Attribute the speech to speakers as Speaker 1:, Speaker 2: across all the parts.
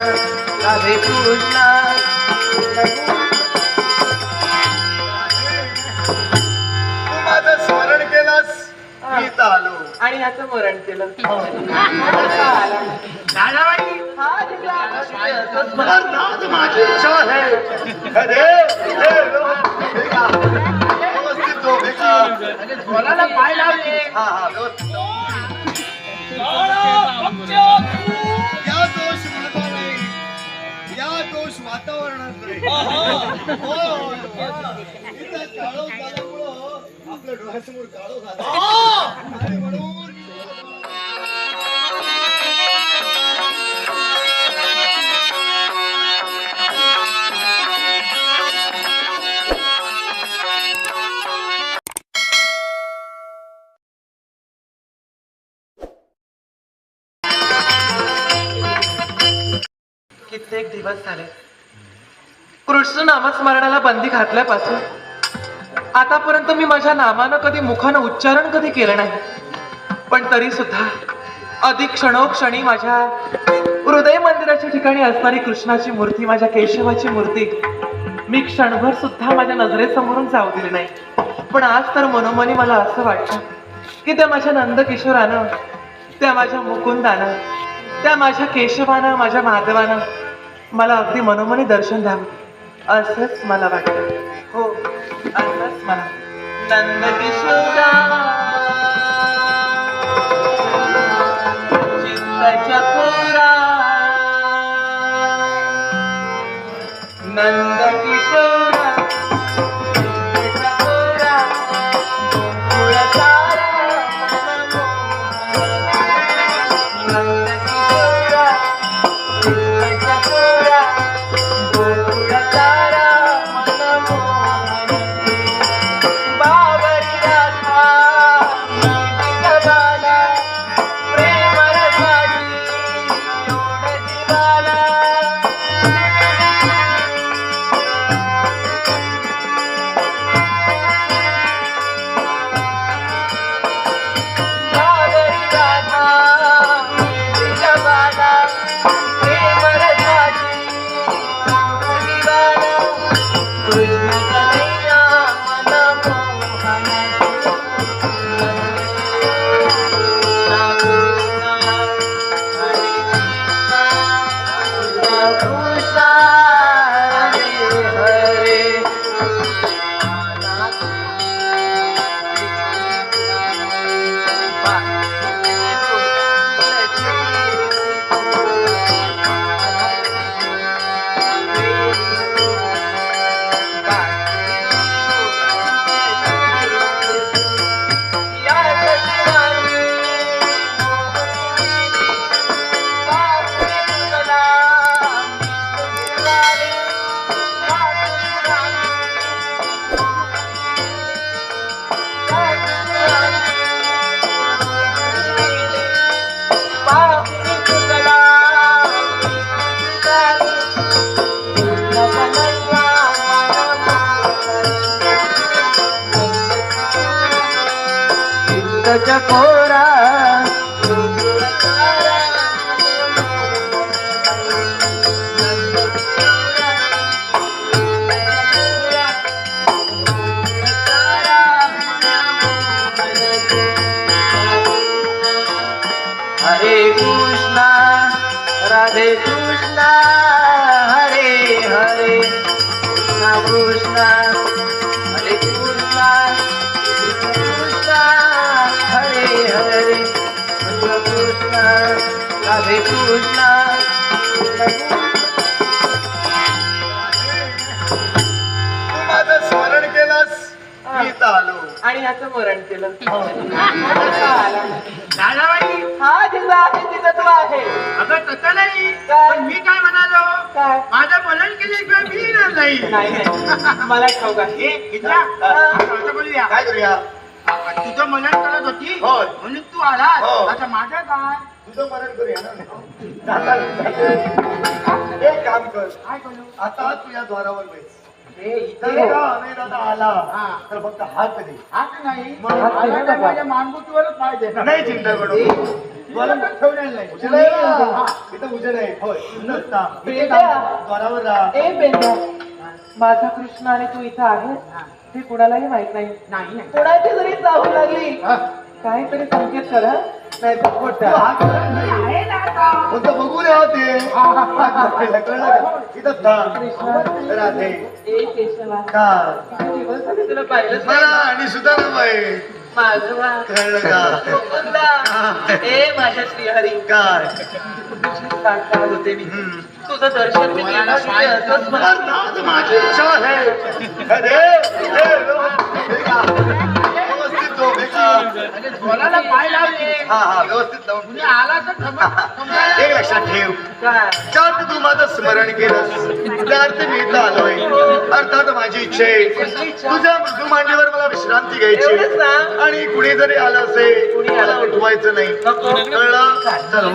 Speaker 1: राधे कृष्णा
Speaker 2: तू माझं स्मरण केलंस मी इथं आलो
Speaker 1: आणि ह्याचं मरण केलं
Speaker 2: हो.
Speaker 1: हा,
Speaker 2: माझी इच्छा आहे अरे हे लोक, हे का? व्यवस्थित झोप, हे का?
Speaker 1: बोलायला पाय लावले
Speaker 2: हा, हा, व्यवस्थित. या दोष दोष वातावरणात नाही हो, हो. इथं काळोख झाल्यामुळं आपल्या डोळ्यासमोर काळोख आला आणि म्हणून
Speaker 1: कित्येक दिवस झाले कृष्ण नामस्मरणाला बंदी घातल्यापासून आतापर्यंत मी माझ्या नामानं कधी मुखानं उच्चारण कधी केलं नाही. पण तरी सुद्धा अधिक क्षणोक्षणी माझ्या हृदय मंदिराच्या ठिकाणी असणारी कृष्णाची मूर्ती माझ्या केशवाची मूर्ती मी क्षणभर सुद्धा माझ्या नजरेसमोरून जाऊ दिली नाही. पण आज तर मनोमनी मला असं वाटतं की त्या माझ्या नंदकिशोरानं त्या माझ्या मुकुंदानं त्या माझ्या केशवानं माझ्या माधवानं मला अगदी मनोमनी दर्शन द्यावं. असंच मला वाटतं. हो असंच मला. नंदकिशोरा चिंताच्या कोरा नंद Rusa पोरा हरे कृष्णा राधे कृष्णा हरे हरे. कृष्णा कृष्णा. कृष्ण राधे कृष्णा
Speaker 2: तू माझं स्मरण केलंस? मी इथं आलो.
Speaker 1: आणि ह्याचं मरण केलं. कसा आला?
Speaker 3: दादाबाई!
Speaker 1: हा जिजा आहे तिथं तू आहे.
Speaker 3: अगं तसं नाही.
Speaker 1: काय?
Speaker 3: पण मी काय म्हणालो?
Speaker 1: काय?
Speaker 3: माझं बोलण केल्याशिवाय मी येणार नाही?
Speaker 1: नाही नाही. मला ठाऊक आहे.
Speaker 3: ए, इथला, असं बोलूया
Speaker 2: काय करूया?
Speaker 3: तुझं मनन करत होती?
Speaker 2: होय.
Speaker 3: म्हणून तू आला
Speaker 2: हो.
Speaker 3: आता माझं काय?
Speaker 2: तुझं मरण करूया ना. एक काम कर.
Speaker 3: काय करू
Speaker 2: आता तुझ्या द्वारावर बैस.
Speaker 4: हे
Speaker 1: का दादा आला
Speaker 4: हा.
Speaker 1: तर फक्त हात दे.
Speaker 4: हात नाही.
Speaker 1: मग
Speaker 4: आला
Speaker 2: हात
Speaker 4: तर
Speaker 2: नाही
Speaker 4: माझ्या मानगुटीवरच पाहिजे
Speaker 1: नाही चिंता करू.
Speaker 4: मला पण ठेवलेलं नाही.
Speaker 1: उजेड आहे ना? इथं उजेड आहे. होय. नसता
Speaker 2: बेटा.
Speaker 1: द्वारावर राहा.
Speaker 2: ए बेंद्या. माझा कृष्ण आणि तू इथं आहे. हे. कुणालाही माहीत नाही.
Speaker 4: नाही
Speaker 2: कोणाची जरी जाऊ लागली.
Speaker 4: हा.
Speaker 2: काहीतरी संकेत करा नाही
Speaker 1: बघू नये हात राधे.
Speaker 2: तुला
Speaker 1: मला आणि
Speaker 2: माझवा
Speaker 1: कळलं का?
Speaker 2: ए माझ्या श्रीहरी.
Speaker 1: काय?
Speaker 2: होते मी. तुझं दर्शन मी
Speaker 4: मला
Speaker 2: घेणार मला
Speaker 1: अर्थात माझी इच्छा आहे. अरे लोक, का? व्यवस्थित झोप, का?
Speaker 4: अरे झोलाला पाय लावले.
Speaker 1: हा हा व्यवस्थित लावून
Speaker 4: तुम्ही आला तर थांबा- थांबायला-
Speaker 1: एक लक्षात ठेव.
Speaker 2: काय?
Speaker 1: ज्यात तू माझं स्मरण केलंस. त्यात मी इथं आलोय. अर्थात माझी इच्छा आहे. तुझ्या मृदू मांडीवर मला विश्रांती
Speaker 2: एवढंच
Speaker 1: घ्यायची
Speaker 2: ना?
Speaker 1: आणि कुणी जरी आलं असेल
Speaker 2: कुणी
Speaker 1: मला
Speaker 2: आलं?
Speaker 1: उठवायचं नाही.
Speaker 2: नको.
Speaker 1: कळलं? चल.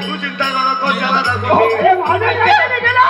Speaker 1: तू चिंता करू नको त्याला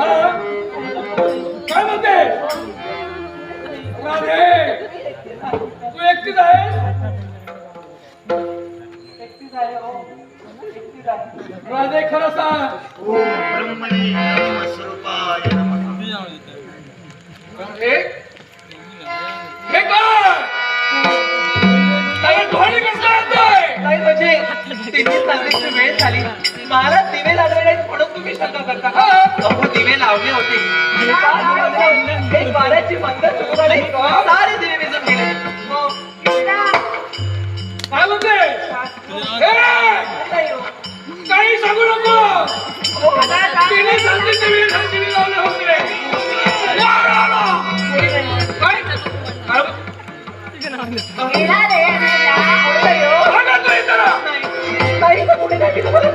Speaker 4: काय
Speaker 5: म्हणते? राधे. तू एकटीच आहेस
Speaker 2: एकटीच आहे हो. एकटीच आहे.
Speaker 5: राधे खरं सांग.
Speaker 1: ओम ब्रह्मणे स्वरूपाय नमः.
Speaker 5: हे?
Speaker 2: विधी सांगण्याची वेळ झाली? महाराज दिवे लागले नाहीत म्हणून तुम्ही शंका करता अहो दिवे लावले होते. हे पाण्याची मंदर चुकवाने सारे दिवे विजून गेले.
Speaker 5: काय म्हणते? काही सांगू नको! तिने सांगितले मी दिवे लावले होते. काय? काय?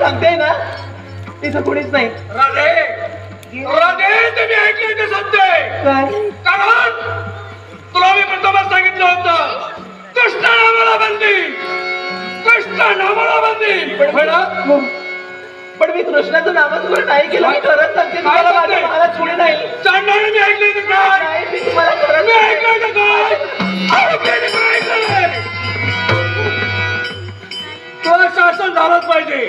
Speaker 1: सांगते ना इथं कुणीच नाही.
Speaker 5: राधे! राधे तुम्ही ऐकले ते सत्य
Speaker 1: काय?
Speaker 5: कारण तुला मी प्रथमच सांगितलं होतं कृष्ण नामाला बंदी कृष्ण नामाला बंदी
Speaker 1: पण पण पण मी कृष्णाचं नामस्मरण नाही केलं मी खरंच सांगते तुम्हाला माझ्या महाराज कुणी नाही.
Speaker 5: चांडणाने मी ऐकले ते काय?
Speaker 1: नाही मी तुम्हाला खरंच सांगते.
Speaker 5: ऐकलं काय? ऐकलं तुला शासन झालंच पाहिजे.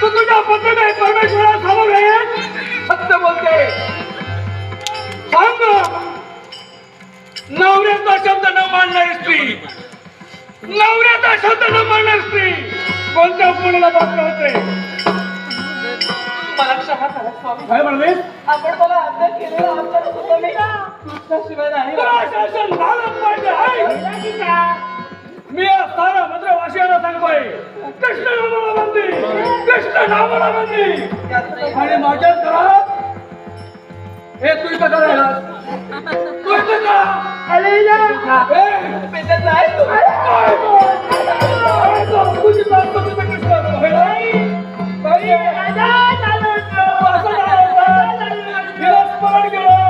Speaker 5: तू तुझ्या पद्धतीने परमेश्वरा समोर सत्य बोलते. सांग. नवऱ्याचा शब्द न मानणारी स्त्री. नवऱ्याचा शब्द न मानणारी स्त्री. कोणत्या मुलीला पात्र होते
Speaker 1: मला क्षमा करा स्वामी.
Speaker 5: काय म्हणले
Speaker 1: आपण मला आज्ञा केलेला आमच्याकडे होतं मी कृष्णाशिवाय नाही.
Speaker 5: तुला शासन झालंच पाहिजे हाय. मी या सारा मंत्र वाशियाला सांगतोय कृष्ण नामाला बंदी कृष्ण नामाला बंदी. आणि माझ्याच घरात हे तू इथं करायला तू इथं का
Speaker 1: अरे या.
Speaker 5: ए,
Speaker 1: पेटत नाही तू.
Speaker 5: काय बोल? काय बोल? तुझी बायको तुझं कृष्ण असतो, हे ना? बाई, तू असं झालं होतं. हिला स्मरण केलं.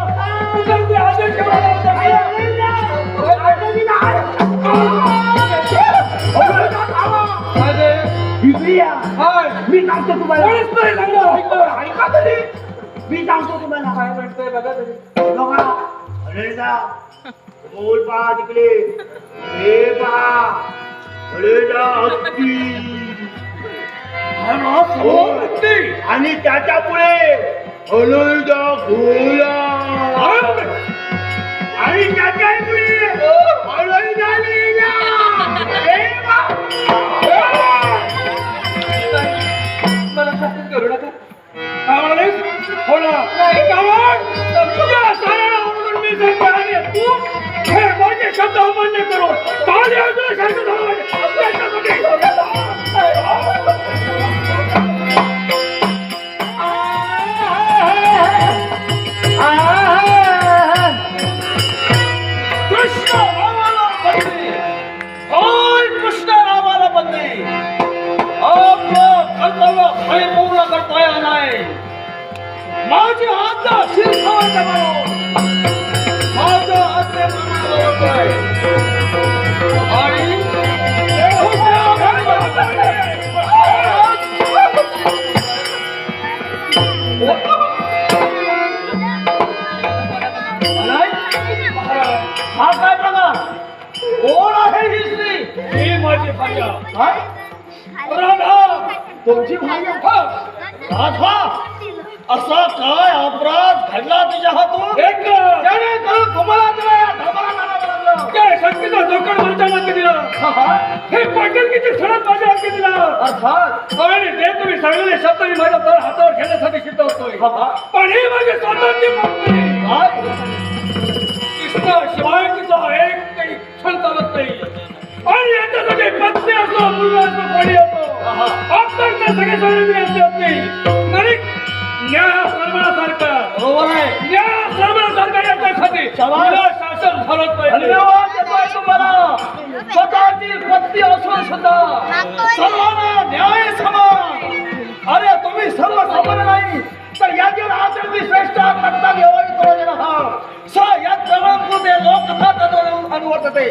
Speaker 5: तुझा ते आदेश केला होता. अरे, हाय.
Speaker 3: मी सांगतो तुम्हाला
Speaker 5: कोणीच नाही सांगणार, ऐकलं.
Speaker 3: ऐका तरी मी सांगतो तुम्हाला
Speaker 1: काय म्हणतोय बघा तरी
Speaker 3: बघा अरे जा बोल पहा तिकडे हे पहा अरे जा हत्ती
Speaker 5: हो, हत्ती.
Speaker 3: आणि त्याच्या पुढे अलोजा घोडा
Speaker 5: अरे बापरे.
Speaker 3: आणि त्याच्या पुढे अलोजा लेला. हे पहा.
Speaker 1: मला शासन करू नका
Speaker 5: काय म्हणालीस? हो ना. कारण तुझ्या साऱ्याला आवडून मी सांगतो आणि तू हे माझे शब्द अमान्य करू. ताली वाजवून शांत झालं पाहिजे. नाही. माझी आज्ञा शिरसावरच्या माझं आज्ञेप्रमाणे बोलतोय आणि देवसेवा
Speaker 3: असा काय अपराध घडला तुझ्या हातून? त्याने करून तुम्हाला लागलं.
Speaker 5: त्या शक्तीचा जोखड माझ्या हाती दिला हे पाटीलकीच्या क्षणात माझ्या हाती दिला
Speaker 3: अर्थात.
Speaker 5: आणि ते तुम्ही सांगलेले शब्द मी माझ्या हातावर घेण्यासाठी सिद्ध होतोय. पण ही माझी स्वतःची मुक्ती कृष्ण शिवाय तिचा एक काही क्षण चालत नाही. आणि याच्यासाठी पत्नी असो मुलगा असो कोणी असो. आपण सगळे सोडून नाही. हा हा सर्वांसारखा याच्यासाठी
Speaker 3: शाबास.
Speaker 5: मला शासन झालंच पाहिजे
Speaker 3: धन्यवाद देतोय तुम्हाला. स्वतःची पत्नी असून सुद्धा सर्वांना न्याय समान. अरे तुम्ही सर्व समान नाही तर यातील आचरणी श्रेष्ठ करता घेऊन तोरण आहात स या लोककथा तद्वरून अनुवर्तते.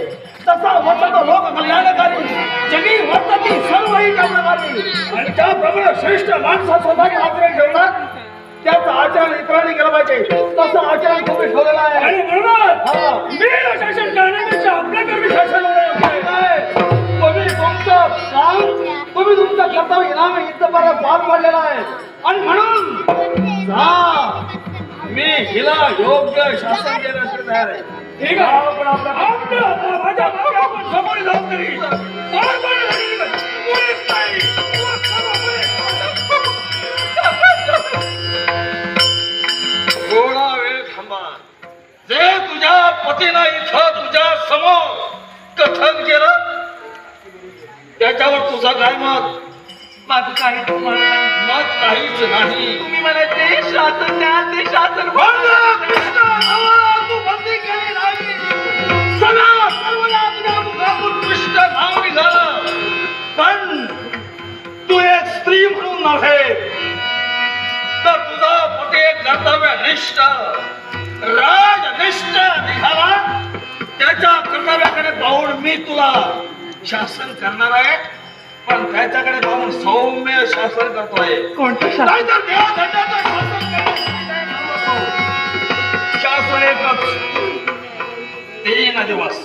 Speaker 3: तसा वर्ततो लोक कल्याणकारी जगी वर्तती सर्व ही कल्याणकारी आणि त्याप्रमाणे श्रेष्ठ माणसं स्वतःचे आचरण ठेवतात त्याचं आचरण इतरांनी केलं पाहिजे. तसं आचरण तुम्ही ठेवलेलं आहे.
Speaker 5: आणि म्हणूनच
Speaker 3: हा.
Speaker 5: मी शासन करण्यापेक्षा आपल्या कर्मी शासन?
Speaker 3: तुम्ही तुमचं काम तुम्ही तुमचं कर्तव्य इनाम इथपर्यंत पार पाडलेलं आहे. आणि म्हणून जा. मी हिला योग्य शासन देण्यासाठी तयार आहे.
Speaker 5: ठीक आहे. आपण आपल्या माझ्या आपण समोर जाऊन तरी.
Speaker 3: जे तुझ्या पतीनं इथं तुझ्या समोर कथन केलं त्याच्यावर तुझा काय मत?
Speaker 1: माझं काहीच मत?
Speaker 3: काहीच नाही.
Speaker 1: तुम्ही मला ते शासन द्या ते शासन
Speaker 3: पण तू एक स्त्री म्हणून नव्हे तर तुझा पती एक कर्तव्यनिष्ठ. राजनिष्ठ निघाला त्याच्या कर्तव्याकडे पाहून मी तुला शासन करणार आहे. पण त्याच्याकडे पाहून सौम्य शासन करतोय.
Speaker 1: कोणतं शासन?
Speaker 3: नाहीतर देवाधर्माचं शासन करण्यासाठी काय काम असो? शासन एकच तीन दिवस.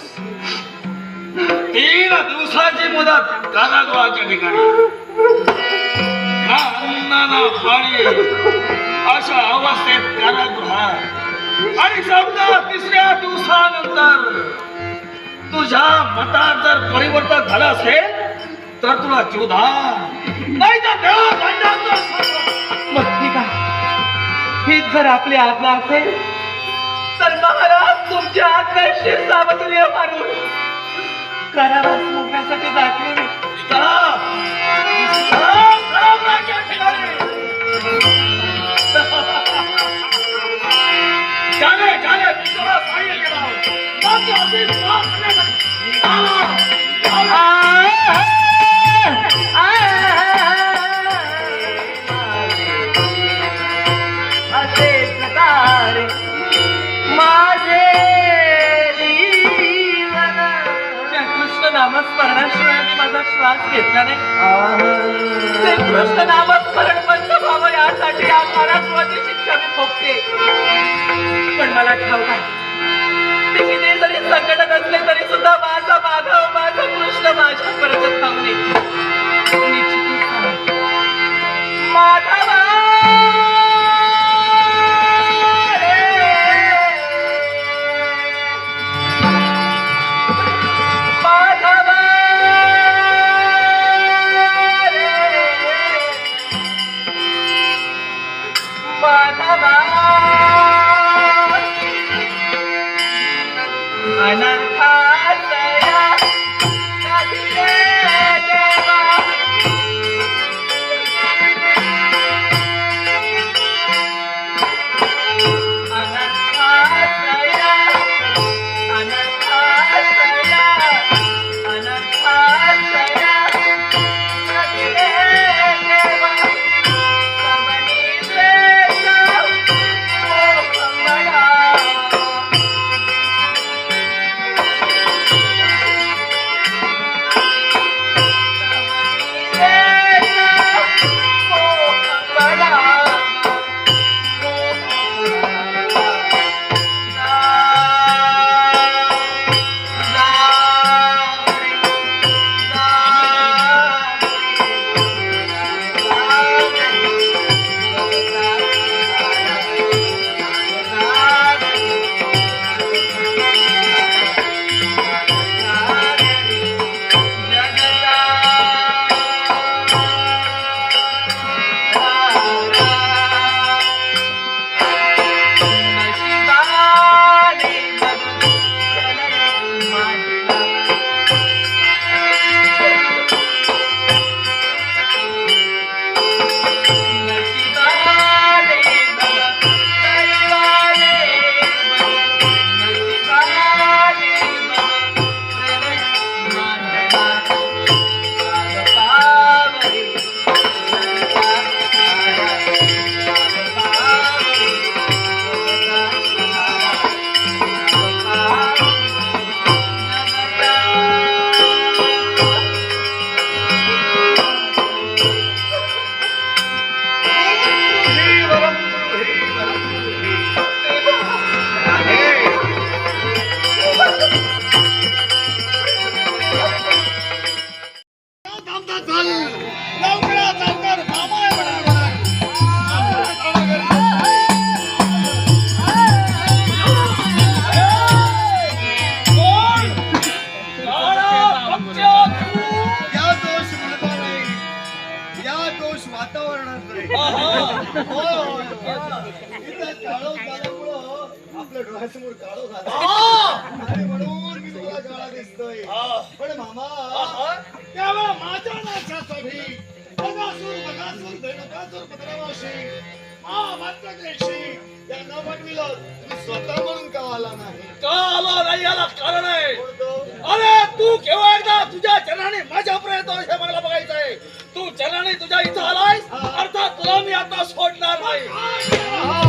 Speaker 3: तीन दिवसाची मुदत कारागृहाच्या ठिकाणी. ना अन्न ना पाणी. अशा अवस्थेत कारागृहात आणि समजा तिसऱ्या दिवसानंतर तुझ्या मतात जर परिवर्तन झालं असेल तर तुला जीवदान. नाही तर
Speaker 1: आहे. हीच जर आपली आज्ञा असेल तर महाराज तुमच्या आज्ञेशी सावधून मारून कारावास मोडण्यासाठी जाते. मी
Speaker 3: चला. चला, कारागृहाच्या ठिकाणी. चला.
Speaker 1: असे प्रकारे माझे जीवन. त्या कृष्ण नामस्मरणाशिवाय मी माझा श्वास घेतला नाही. कृष्ण नामस्मरण बंद आज यासाठी या शिक्षा मी भोगते. पण मला ठाऊक आहे. मी किती जरी संकटात असले तरी सुद्धा माझा माधव माझा कृष्ण माझ्या परत येईल निश्चितच
Speaker 2: स्वतः म्हणून का आला नाही?
Speaker 3: का आला नाही याला कारण आहे? अरे तू केव्हा एकदा तुझ्या चरणाने माझ्या प्रयत्न मला बघायचं आहे? तू चरणाने तुझ्या इथं आलाय अर्थात तुला मी आता सोडणार नाही.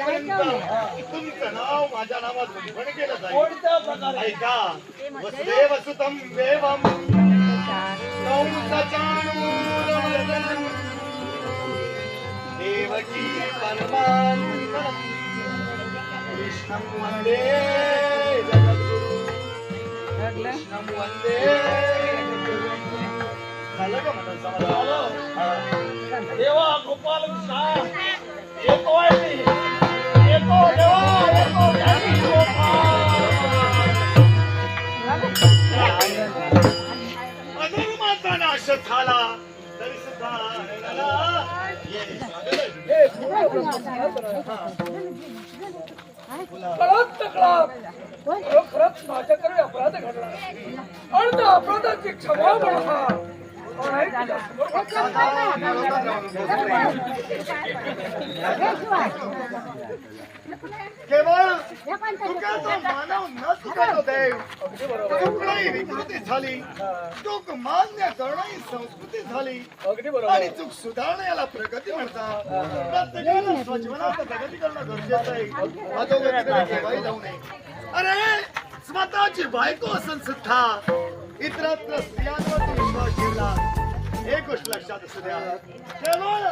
Speaker 2: तुमचं नाव माझ्या नावात लिखण केलं जाईल ऐका देवम. देवकी जगद्गुरु. झालं का समाधान? हा.
Speaker 3: देवा गोपाल कृष्ण येतो आहे
Speaker 2: अधर्माचा नाश झाला तरी सुद्धा
Speaker 5: कळत माझ्याकडे अपराध घडला आणि त्या अपराधाची क्षमा म्हणा
Speaker 2: केवळ चुकाचा मानव न चुकातो देव चुकणं ही विकृती झाली चूक मान्य करणं ही संस्कृती झाली
Speaker 5: अगदी
Speaker 2: आणि चूक सुधारणं याला प्रगती म्हणतात. प्रत्येकाला स्वजीवनात प्रगती करणं गरजेचं आहे. अधोगतीकडे केव्हाही जाऊ नये. अरे स्वतःची बायको असून सुद्धा. इतरत्र स्त्रियांवर तू विश्वास ठेवला. हे गोष्ट लक्षात असू द्या. केवळ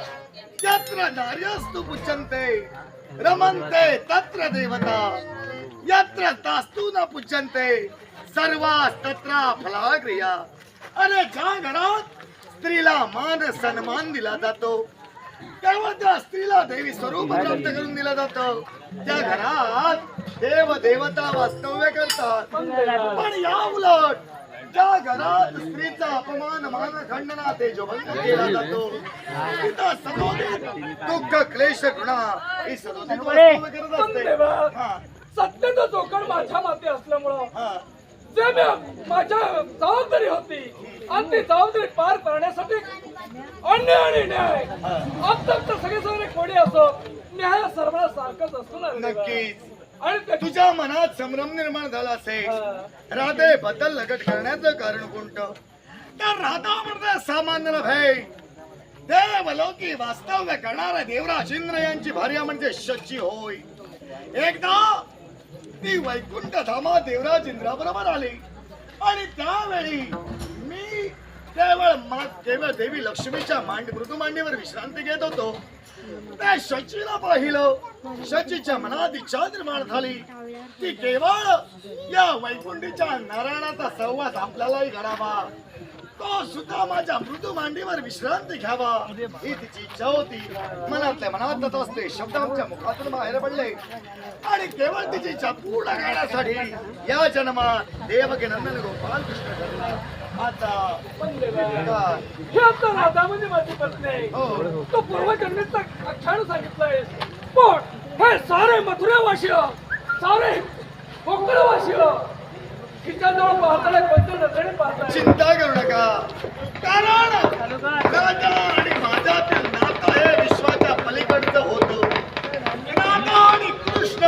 Speaker 2: यत्र नार्यस्तु पूजन्ते रमन्ते तत्र देवता. यत्र तास्तु न पूजन्ते सर्वास तत्र फलाग्रिया. अरे ज्या घरात स्त्रीला मान सन्मान दिला जातो तेव्हा त्या स्त्रीला देवी स्वरूप प्राप्त करून दिलं जातं. त्या घरात देव देवता वास्तव्य करतात. पण या उलट ज्या घरात स्त्रीचा अपमान मान खंडना तेजोभंग केला जातो. तिथं सदोदित दुःख क्लेश घृणा ही सदोदित करत असते. हा,
Speaker 5: जोकर माझ्या माते असल्यामुळं
Speaker 2: हा.
Speaker 5: जे मी माझ्या जबाबदारी होती आणि ती जबाबदारी पार करण्यासाठी अन्याय आणि न्याय. आता तर सगळे सगळे कोणी असो न्याय सर्वांना सारखंच असतो ना.
Speaker 2: नक्कीच.
Speaker 5: ते-
Speaker 2: तुझ्या मनात संभ्रम निर्माण झाला असेल. राधे बदल लगट करण्याचं कारण कोणतं? तर राधा म्हणजे सामान्य नव्हे देवलोकी वास्तव्य करणारा देवराज इंद्र यांची भार्या म्हणजे शची होय. एकदा ती वैकुंठ धामा देवराज इंद्राबरोबर आली. आणि त्यावेळी केवळ मा- केवळ देवी लक्ष्मीच्या मांडी मृदू मांडीवर विश्रांती घेत होतो. त्या शचीला पाहिलं. शचीच्या मनात इच्छा निर्माण झाली. ती केवळ या वैकुंठीच्या नारायणाचा संवाद आपल्यालाही घडावा. तो सुद्धा माझ्या मृदू मांडीवर विश्रांती घ्यावा. ही तिची इच्छा होती. मनातल्या मनात जात असते शब्द आमच्या मुखातून बाहेर पडले. आणि केवळ तिची इच्छा पूर्ण करण्यासाठी या जन्मात देवकी नंदन गोपाल कृष्ण
Speaker 5: हे आता राधा म्हणजे माझी पत्नी. आहे.
Speaker 2: हो.
Speaker 5: तो पूर्वजन्मीचा आख्यान सांगितलंय. पण हे सारे मथुरेवासी सारे कोकणवासी तिच्याजवळ पाहताना कोणत्या नजरेने
Speaker 2: चिंता करू नका. कारण राजा आणि माझ्यातील नातं हे विश्वाच्या पलीकडचं होतं. राधा आणि कृष्ण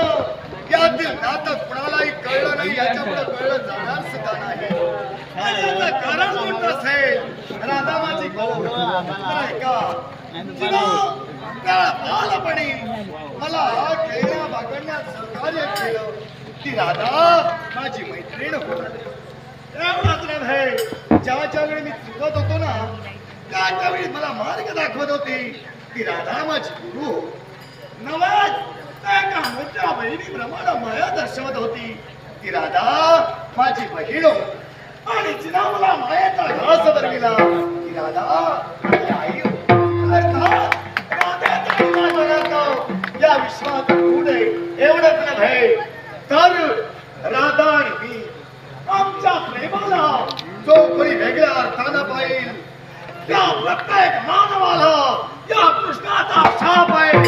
Speaker 2: यातील नातं कुणालाही कळलं नाही याच्यामुळे कळलं जाणार सुद्धा नाही. कारण कोणतं असेल? राधा बालपणी मला खेळण्या बागडण्यात सहकार्य केलं. ती राधा माझी मैत्रीण होती एवढंच नव्हे ज्या ज्या वेळी मी चुकत होतो ना त्या त्यावेळी मला मार्ग दाखवत होती. ती राधा माझी गुरु नवाज त्या एका मोठ्या बहिणीप्रमाणे माया दर्शवत होती. ती राधा माझी बहीण होती. आणि जिना मला मायेचा घास बरविला ती राधा आई. हो. अर्थात राधाचा विवाह जगात या विश्वात पुढे एवढंच नव्हे तर राधा आणि मी आमच्या प्रेमाला जो कोणी वेगळ्या अर्थानं पाहिल. त्या प्रत्येक मानवाला या कृष्णाचा शाप आहे.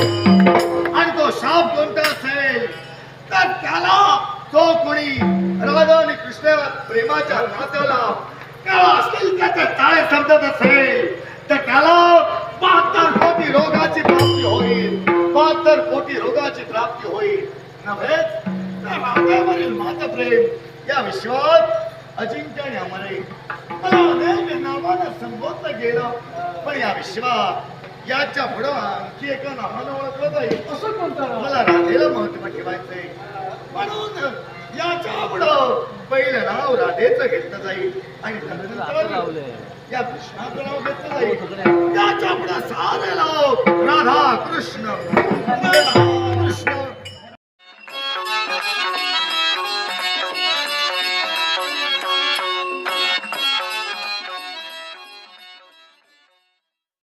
Speaker 2: आणि तो शाप कोणता असेल? तर त्याला तो कोणी प्रेमाच्या नात्याला त्याला असतील त्याचे काय समजत असेल? तर त्याला बहात्तर कोटी रोगाची प्राप्ती होईल. बहात्तर कोटी रोगाची प्राप्ती होईल. नव्हेच त्या राधावरील मातप्रेम. या विश्वात अजिंक्य आणि अमर मला अनेक नावानं संबोधलं गेलं. पण या विश्वात याच्या पुढं आणखी एका नावानं ओळखलं जाईल
Speaker 5: असं कोणतं?
Speaker 2: मला राधेला महत्त्व ठेवायचंय. म्हणून याच्या पुढं पहिलं नाव राधेचं घेतलं जाईल. आणि नंतर या कृष्णाचं नाव घेतलं जाईल. त्याच्या पुढे सारे नाव राधा कृष्ण कृष्ण